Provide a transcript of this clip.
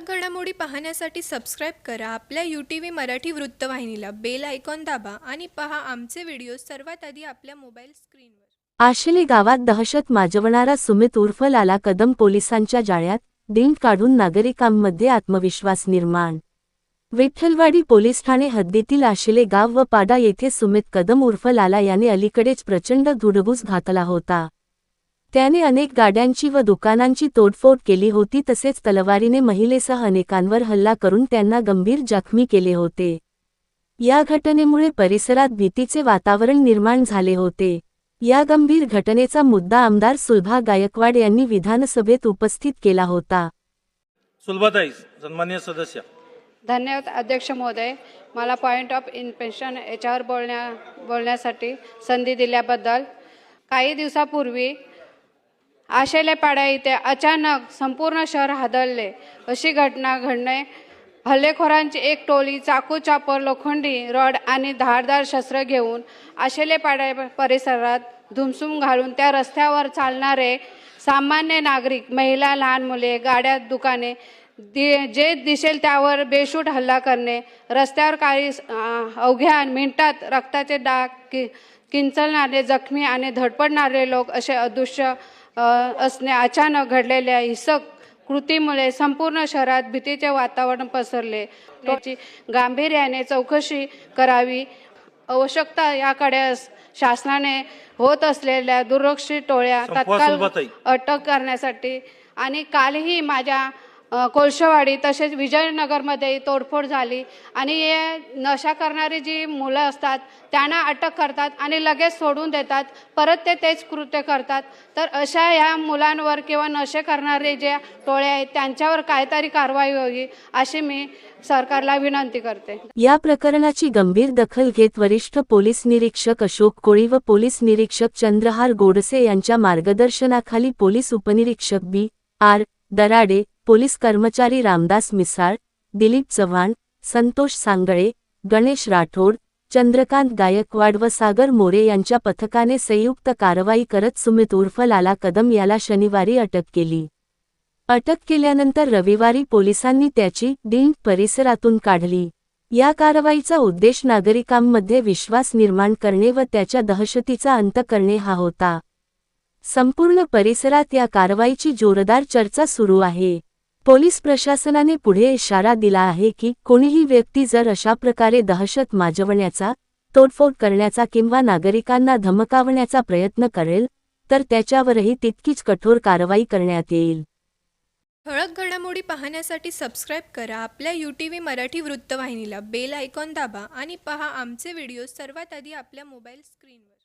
ठळक घडामोडी पाहण्यासाठी सबस्क्राईब करा. आपल्या यू टी व्ही मराठी वृत्तवाहिनीला बेल आयकॉन दाबा आणि पहा आमचे व्हिडिओ सर्वात आधी आपल्या मोबाईल स्क्रीनवर आशिले गावात दहशत माजवणारा सुमित उर्फ लाला कदम पोलिसांच्या जाळ्यात दिंड काढून नागरिकांमध्ये आत्मविश्वास निर्माण. विठ्ठलवाडी पोलीस ठाणे हद्दीतील आशिले गाव व पाडा येथे सुमित कदम उर्फ लाला याने अलीकडेच प्रचंड धुडगूस घातला होता. त्याने अनेक गाड्यांची व दुकानांची तोडफोड केली होती तसेच तलवारीने महिलेसह अनेकांवर हल्ला करून त्यांना गंभीर जखमी केले होते. या घटनेमुळे परिसरात भीतीचे वातावरण निर्माण झाले होते. या गंभीर घटनेचा मुद्दा आमदार सुलभा गायकवाड यांनी विधानसभेत उपस्थित केला होता. सुलभाताई सन्मान्य सदस्य. धन्यवाद अध्यक्ष महोदय. मला पॉईंट ऑफ इन्पेन्शन याच्यावर बोलण्या बोलण्यासाठी संधी दिल्याबद्दल. काही दिवसापूर्वी आशेलेपाड्या इथे अचानक संपूर्ण शहर हादरले. अशी घटना घडणे हल्लेखोरांची एक टोळी चाकू चापर लोखंडी रॉड आणि धारदार शस्त्र घेऊन आशेलेपाड्या परिसरात धुमसुम घालून त्या रस्त्यावर चालणारे सामान्य नागरिक महिला लहान मुले गाड्या दुकाने दि जे दिसेल त्यावर बेशूट हल्ला करणे रस्त्यावर काही अवघ्या मिनिटात रक्ताचे डाग कि किंचलणारे जखमी आणि धडपडणारे लोक असे अदृश्य असणे अचानक घडलेल्या हिंसक कृतीमुळे संपूर्ण शहरात भीतीचे वातावरण पसरले त्याची गांभीर्याने चौकशी करावी आवश्यकता याकडे शासनाने होत असलेल्या दुर्लक्षित टोळ्या सुलभाताई. अटक करण्यासाठी आणि कालही माझ्या कोळशेवाडी तसेच विजयनगरमध्ये तोडफोड झाली. आणि हे नशा करणारी जी मुलं असतात त्यांना अटक करतात आणि लगेच सोडून देतात. परत ते तेच कृत्य करतात. तर अशा ह्या मुलांवर किंवा नशे करणारे जे टोळे आहेत त्यांच्यावर काहीतरी कारवाई होईल अशी मी सरकारला विनंती करते. या प्रकरणाची गंभीर दखल घेत वरिष्ठ पोलीस निरीक्षक अशोक कोळी व पोलीस निरीक्षक चंद्रहार गोडसे यांच्या मार्गदर्शनाखाली पोलीस उपनिरीक्षक बी आर दराडे पोलीस कर्मचारी रामदास मिसाळ दिलीप चव्हाण संतोष सांगळे गणेश राठोड चंद्रकांत गायकवाड व सागर मोरे यांच्या पथकाने संयुक्त कारवाई करत सुमित उर्फ लाला कदम याला शनिवारी अटक केली. अटक केल्यानंतर रविवारी पोलिसांनी त्याची दिंड परिसरातून काढली. या कारवाईचा उद्देश नागरिकांमध्ये विश्वास निर्माण करणे व त्याच्या दहशतीचा अंत करणे हा होता. संपूर्ण परिसरात या कारवाईची जोरदार चर्चा सुरू आहे. पोलीस प्रशासनाने पुढे इशारा दिला आहे की कोणीही व्यक्ती जर अशा प्रकारे दहशत माजवण्याचा तोडफोड करण्याचा किंवा नागरिकांना धमकावण्याचा प्रयत्न करेल तर त्याच्यावरही तितकीच कठोर कारवाई करण्यात येईल. ठळक घडामोडी पाहण्यासाठी सबस्क्राईब करा आपल्या यू टी व्ही मराठी वृत्तवाहिनीला बेल आयकॉन दाबा आणि पहा आमचे व्हिडिओ सर्वात आधी आपल्या मोबाईल स्क्रीनवर